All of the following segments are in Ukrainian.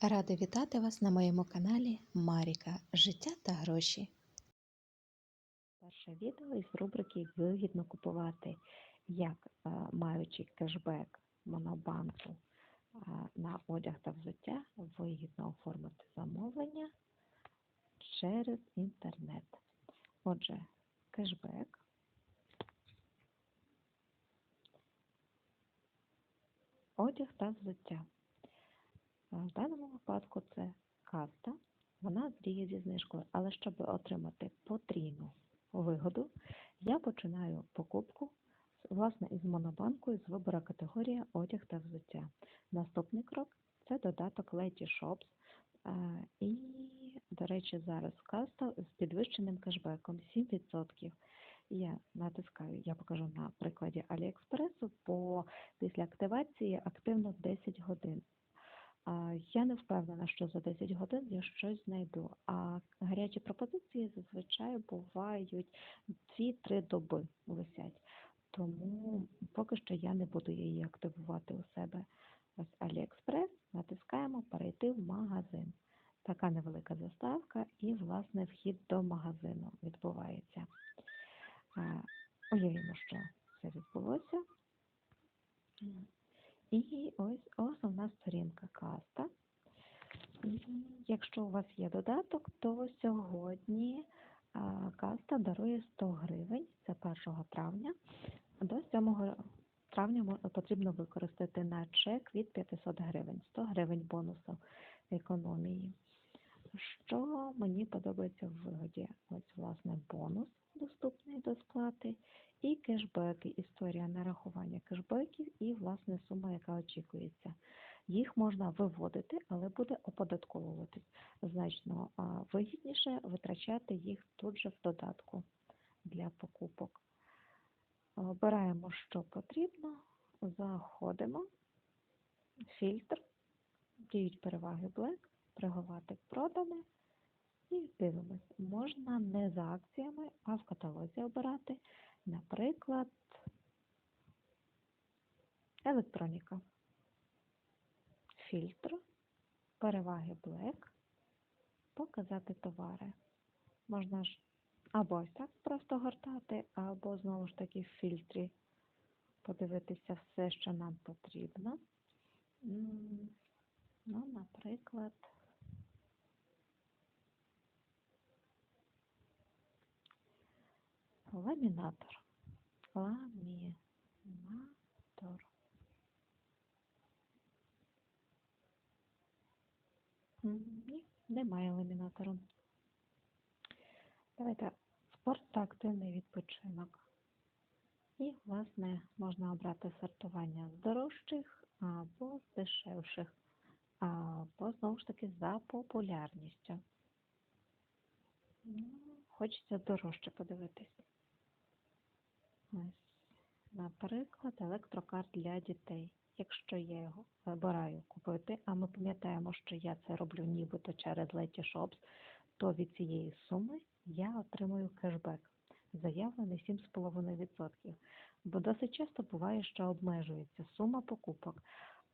Рада вітати вас на моєму каналі Маріка Життя та гроші. Перше відео із рубрики Вигідно купувати, як е, маючи кешбек Монобанку е, на одяг та взуття, вигідно оформити замовлення через інтернет. Отже, кешбек. Одяг та взуття. Е, В даному випадку це каста, вона діє зі знижкою, але щоб отримати потрійну вигоду, я починаю покупку власне із монобанку з вибору категорія одяг та взуття. Наступний крок це додаток Lady Shops. Е, І, до речі, зараз каста з підвищеним кешбеком 7%. Я натискаю, я покажу на прикладі Аліекспресу, бо після активації активно 10 годин. Я не впевнена, що за 10 годин я щось знайду. А гарячі пропозиції зазвичай бувають 2-3 доби висять. Тому поки що я не буду її активувати у себе. Ось Аліекспрес, натискаємо перейти в магазин. Така невелика заставка і, власне, вхід до магазину відбувається. Уявімо, що це відбулося. І ось основна сторінка каста. І якщо у вас є додаток, то сьогодні каста дарує 100 гривень, це 1 травня. До 7 травня потрібно використати на чек від 500 гривень, 100 гривень бонусу економії. Що мені подобається в вигоді? Ось, власне, бонус доступний до сплати, і кешбеки, історія нарахування кешбеків і, власне, сума, яка очікується. Їх можна виводити, але буде оподатковуватись. Значно а, вигідніше витрачати їх тут же в додатку для покупок. Обираємо, що потрібно, заходимо, фільтр, діють переваги Black, пригувати продане і дивимось. Можна не за акціями, а в каталозі обирати, наприклад, електроніка. Фільтр, переваги Black, показати товари. Можна ж або ось так просто гортати, або знову ж таки в фільтрі подивитися все, що нам потрібно. Ну, наприклад, ламінатор. Ламінатор. Ні, немає ламінатору. Давайте спорт та активний відпочинок. І, власне, можна обрати сортування з дорожчих або з дешевших, або, знову ж таки, за популярністю. Ну, хочеться дорожче подивитись. Ось, наприклад, електрокар для дітей. Якщо я його вибираю купити, а ми пам'ятаємо, що я це роблю нібито через Letty Shops, то від цієї суми я отримую кешбек, заявлений 7,5%. Бо досить часто буває, що обмежується сума покупок.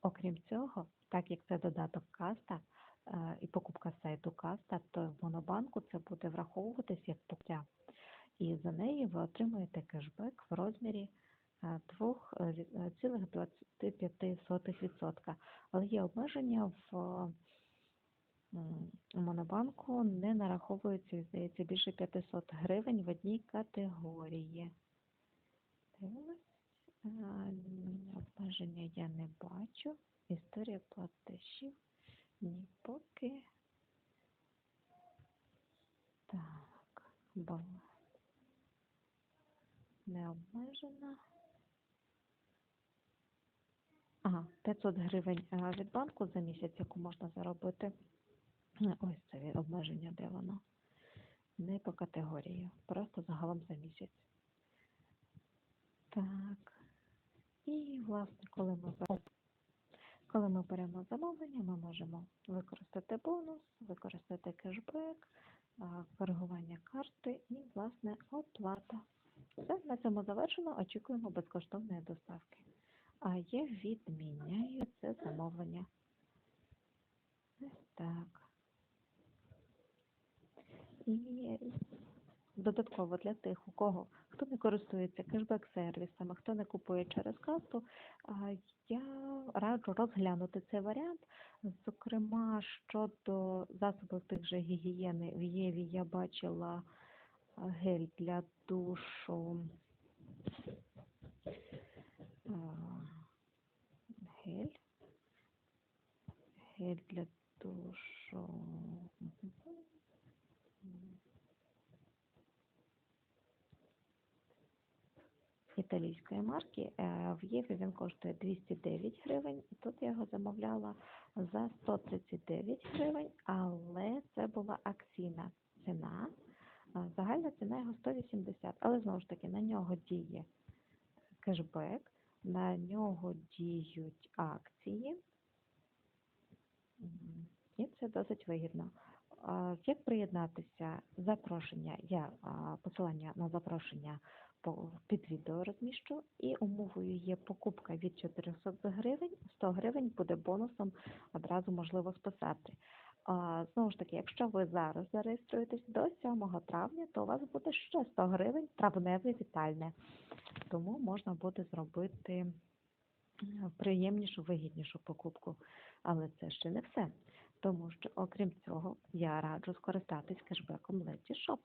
Окрім цього, так як це додаток каста е, і покупка сайту каста, то в монобанку це буде враховуватись як покупця. І за неї ви отримуєте кешбек в розмірі 2,25%. Але є обмеження в монобанку не нараховується, здається, більше 500 гривень в одній категорії. Обмеження я не бачу. Історія платежів. Ні, поки. Так, бал. Не обмежена. Ага, 500 гривень е, від банку за місяць, яку можна заробити. Ось це обмеження, де воно. Не по категорії, просто загалом за місяць. Так. І, власне, коли ми коли ми беремо замовлення, ми можемо використати бонус, використати кешбек, коригування карти і, власне, оплата. Все, на цьому завершено. Очікуємо безкоштовної доставки. А я відміняю це замовлення. Ось Так. І додатково для тих, у кого хто не користується кешбек-сервісами, хто не купує через касу, я раджу розглянути цей варіант. Зокрема, щодо засобів тих же гігієни в Єві я бачила гель для душу. Гель. Гель для душу. італійської марки. Е, В Єві він коштує 209 гривень. і Тут я його замовляла за 139 гривень, але це була акційна ціна. Загальна ціна його 180, але знову ж таки на нього діє кешбек, на нього діють акції. І це досить вигідно. Як приєднатися? Запрошення. Я посилання на запрошення під відео розміщу. І умовою є покупка від 400 гривень. 100 гривень буде бонусом одразу можливо списати. Знову ж таки, якщо ви зараз зареєструєтесь до 7 травня, то у вас буде ще 100 гривень травневе вітальне. Тому можна буде зробити приємнішу, вигіднішу покупку. Але це ще не все. Тому що, окрім цього, я раджу скористатись кешбеком Letty.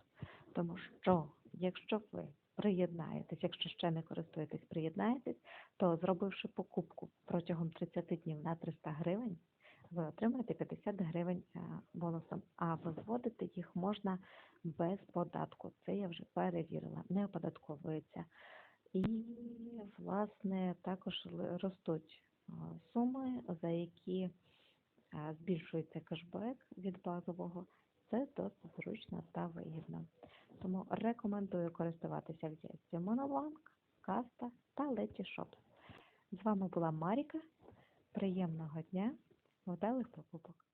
Тому що, якщо ви приєднаєтесь, якщо ще не користуєтесь, приєднаєтесь, то зробивши покупку протягом 30 днів на 300 гривень, ви отримаєте 50 гривень е, бонусом, а виводити їх можна без податку. Це я вже перевірила, не оподатковується. І, власне, також ростуть е, суми, за які е, збільшується кешбек від базового. Це досить зручно та вигідно. Тому рекомендую користуватися в Монобанк, Каста та Letty Shops. З вами була Маріка. Приємного дня, вдалих покупок!